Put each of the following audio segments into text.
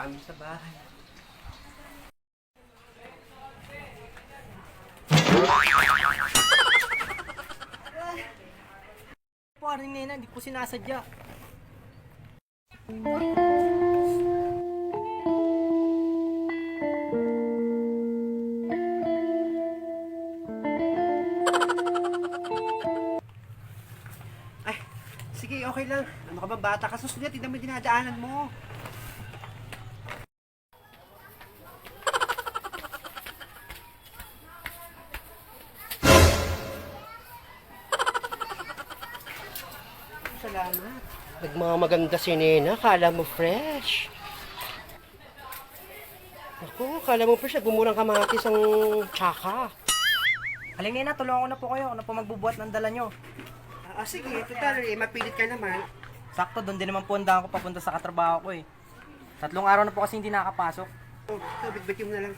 kami sa bahay. Paring nena, hindi ko sinasadya. Ay, sige, okay lang. Ano ka ba bata ka? Susunod, tignan mo yung dinadaanan mo. Salamat. Nagmamaganda si Nena. Kala mo fresh. Ako, kala mo fresh. Nagmumurang kamatis ang tsaka. Aling nena, tulungan ko na po kayo. Ano po magbubuhat ng dala nyo? Ah, sige, total, eh, mapilit ka naman. Sakto, doon din naman po ang daan ko papunta sa katrabaho ko eh. Tatlong araw na po kasi hindi nakapasok. Oh, bitbitin mo na lang.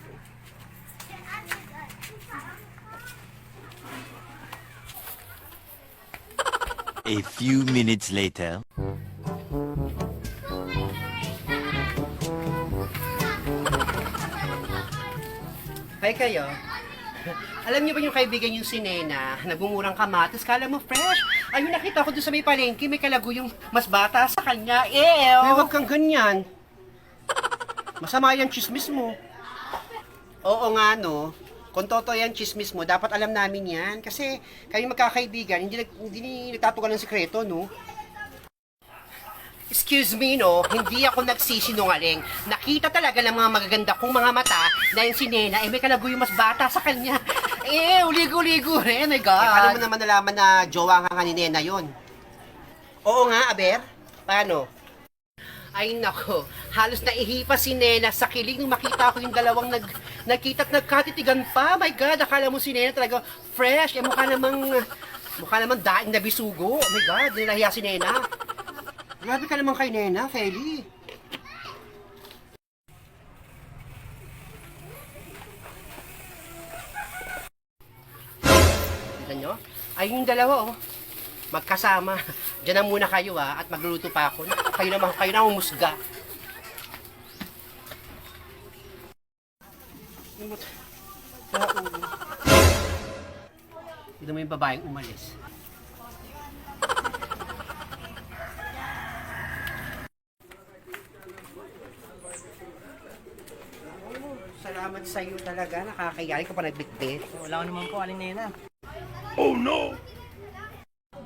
A few minutes later. Hi kayo. Alam niyo ba yung kaibigan yung si Nena, nagmumurang kamatis, kala mo fresh? Ayun, nakita ko doon sa may palengke, may kalago yung mas bata sa kanya. Ew! Ay, huwag kang ganyan. Masama yan chismis mo. Oo nga, no. Kung totoo yan chismis mo, dapat alam namin yan. Kasi kayo magkakaibigan, hindi, hindi nagtatukan ng sikreto, no? Excuse me, no? Hindi ako nagsisinungaling. Nakita talaga ng mga magaganda kong mga mata na yung si Nena, eh may kalago yung mas bata sa kanya. Eh, uligo-ligo rin. Oh my God. Eh, paano mo naman nalaman na jowa nga ni Nena yun? Oo nga, Aber. Paano? Ay nako, halos naihipa si Nena sa kilig nung makita ko yung dalawang nag, nagkita at nagkatitigan pa. My God, akala mo si Nena talaga fresh. Eh, mukha namang, mukha namang daing na bisugo. Oh my God, nilahiya si Nena. Grabe ka naman kay Nena, Feli. Tignan nyo? Ay, yung dalawa, oh. Magkasama. Diyan na muna kayo, ah, at magluluto pa ako. Kayo naman, kayo na umusga. Tignan mo yung babaeng umalis. Salamat sa iyo talaga. Nakakayari ko pa nagbitbit. Wala ko naman po, aling nena.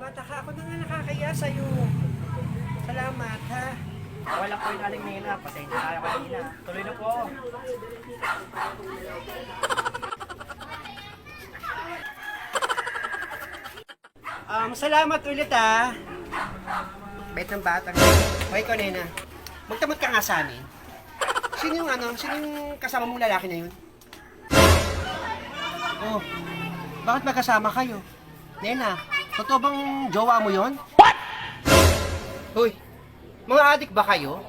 Bata ka, ako na nga nakakaya sa iyo. Salamat, ha? Wala po yung aling nena. Pasensya tayo kanina. Tuloy na po. Um, salamat ulit, ha? Bait ng bata. Hoy, ko, Nena. Magtamot ka nga sa amin. Sino yung ano? Sino yung kasama mong lalaki na yun? Oh, bakit magkasama kayo? Nena, totoo bang jowa mo yon? What? Hoy, mga adik ba kayo?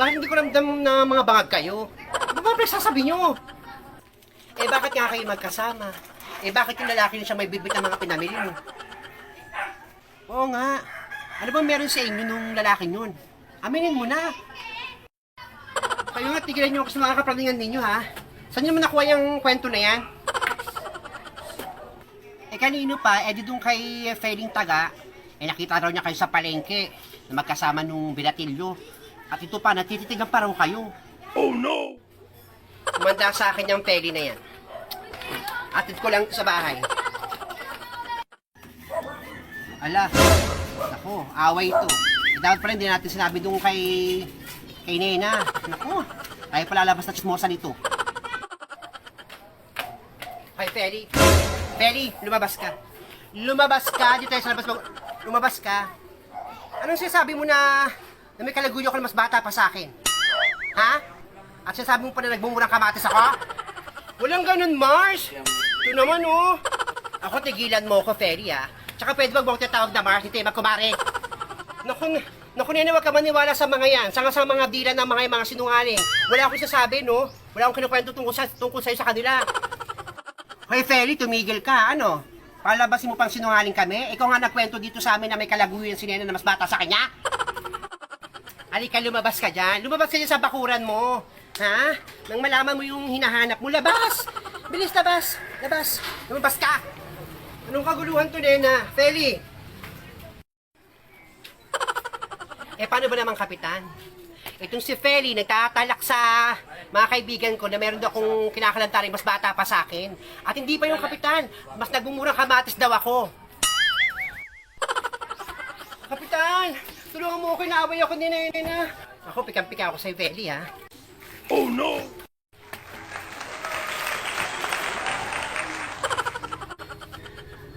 Bakit hindi ko ramdam na mga bangag kayo? Ano ba sasabi nyo? Eh bakit nga kayo magkasama? Eh bakit yung lalaki na siya may bibit ng mga pinamili mo? Oo nga. Ano bang meron sa inyo nung lalaking yun? Aminin mo na. Kayo nga, tigilan nyo ako sa mga kapraningan ninyo, ha? Saan nyo naman nakuha yung kwento na yan? Eh, kanino pa, eh, di doon kay Feling Taga, eh, nakita raw niya kayo sa palengke na magkasama nung Bilatilyo. At ito pa, natititigan pa raw kayo. Oh, no! Kumanda sa akin yung Feli na yan. Atid ko lang sa bahay. Ala, Naku, away ito. Eh, dapat pala hindi natin sinabi doon kay kay Nena. Naku, tayo palalabas na chismosa nito. Hoy, Feli. Feli, lumabas ka. Lumabas ka. Dito tayo sa labas. mag- Lumabas ka. Anong sinasabi mo na, na may kalaguyo ka na mas bata pa sa akin? Ha? At sinasabi mo pa na nagmumurang kamatis ako? Walang ganun, Mars. Ito naman, oh. Ako, tigilan mo ko, Feli, ah. Tsaka pwede wag mo akong tatawag na Mars, hindi magkumare. Naku, naku, nene, wag ka maniwala sa mga yan. Sanga sa mga dila ng mga mga sinungaling. Wala akong sasabi, no? Wala akong kinukwento tungkol, sa, tungkol sa'yo sa kanila. Hoy, Feli, tumigil ka, ano? Palabasin mo pang sinungaling kami? Ikaw nga nagkwento dito sa amin na may kalaguyo yung sinena na mas bata sa kanya? Halika, lumabas ka dyan. Lumabas ka dyan sa bakuran mo. Ha? Nang malaman mo yung hinahanap mo, labas! Bilis, labas! Labas! Lumabas ka! Anong kaguluhan to, Nena? Feli! Eh, paano ba naman, Kapitan? Itong si Feli, nagtatalak sa mga kaibigan ko na meron daw akong kinakalantaring mas bata pa sa akin. At hindi pa yung Kapitan. Mas nagmumurang kamatis daw ako. Kapitan! Tulungan mo ako, inaaway ako ni Nena. Ako, pikang-pika ako sa Feli, ha? Oh no!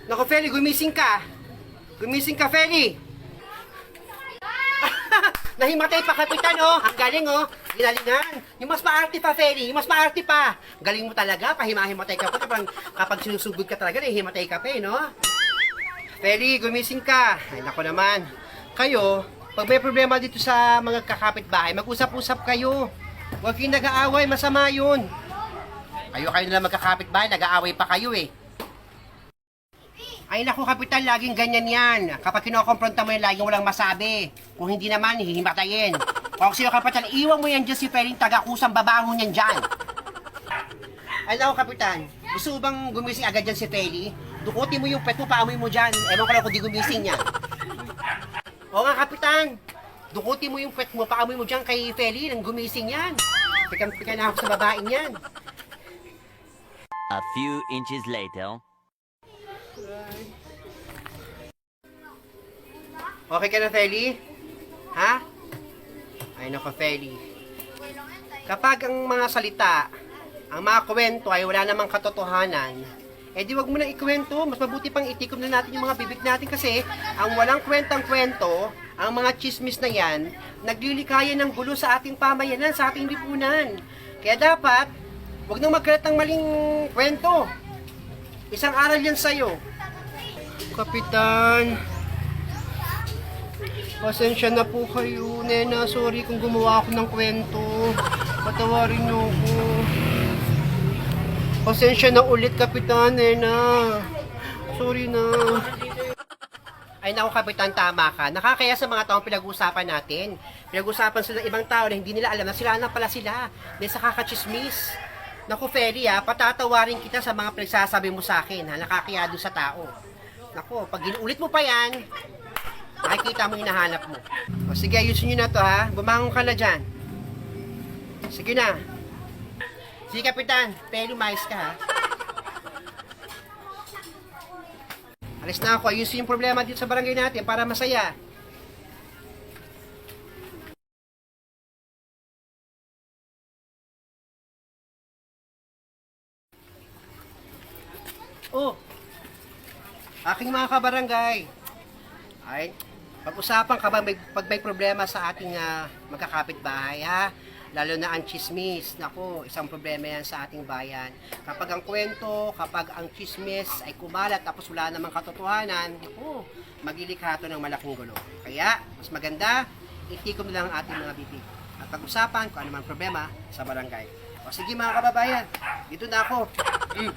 Naku, Feli, gumising ka. Gumising ka, Feli. Nahimatay pa, Kapitan, oh. Ang galing, oh. Ginalingan. Yung mas maarte pa, Feli. Yung mas maarte pa. Galing mo talaga. Pahimahimatay ka pa. Kapag, kapag sinusugod ka talaga, nahihimatay ka pa, eh, no? Feli, gumising ka. Ay, naku naman. Kayo, pag may problema dito sa mga kakapitbahay, mag-usap-usap kayo. Huwag kayong nag-aaway. Masama yun. Kayo kayo na magkakapitbahay, nag-aaway pa kayo, eh. Ay naku, Kapitan, laging ganyan yan. Kapag kinokompronta mo yan, laging walang masabi. Kung hindi naman, hihimatayin. Kung sino, Kapitan, iwan mo yan dyan si Feling taga-kusang babangon yan dyan. Ay naku, Kapitan, gusto mo bang gumising agad dyan si Feli? Dukutin mo yung pet mo, paamoy mo dyan. Ewan ko lang kung di gumising yan. Oo nga, Kapitan. Dukutin mo yung pet mo, paamoy mo dyan kay Feli nang gumising yan. Pikan-pikan na ako sa babaeng yan. A few inches later. Okay ka na, Feli? Ha? Ay, nako, Feli. Kapag ang mga salita, ang mga kwento ay wala namang katotohanan, eh di wag mo na ikwento. Mas mabuti pang itikom na natin yung mga bibig natin kasi ang walang kwentang kwento, ang mga chismis na yan, naglilikaya ng gulo sa ating pamayanan, sa ating lipunan. Kaya dapat, wag nang magkalat ng maling kwento. Isang aral yan sa'yo. Kapitan, Pasensya na po kayo, Nena. Sorry kung gumawa ako ng kwento. Patawarin niyo ako. Pasensya na ulit, Kapitan, Nena. Sorry na. Ay naku, Kapitan, tama ka. Nakakaya sa mga taong pinag-uusapan natin. Pinag-uusapan sila ng ibang tao na hindi nila alam na sila na pala sila. Dahil sa kakachismis. Naku, Feli, ha, patatawarin kita sa mga pinagsasabi mo sa akin, ha, nakakaya doon sa tao. Naku, pag ginulit mo pa yan, Nakikita mo hinahanap mo. O sige, ayusin nyo na to ha. Bumangon ka na dyan. Sige na. Sige, Kapitan. Pero mais ka ha. Alis na ako. Ayusin yung problema dito sa barangay natin para masaya. Oh, aking mga kabarangay, ay, pag-usapan ka ba may, pag may problema sa ating ah, magkakapit-bahay, ha? Lalo na ang chismis. Nako, isang problema yan sa ating bayan. Kapag ang kwento, kapag ang chismis ay kumalat tapos wala namang katotohanan, nako, magilikha to ng malaking gulo. Kaya, mas maganda, itikom lang ang ating mga bibig. At pag-usapan kung ano mang problema sa barangay. O sige mga kababayan, dito na ako. Mm.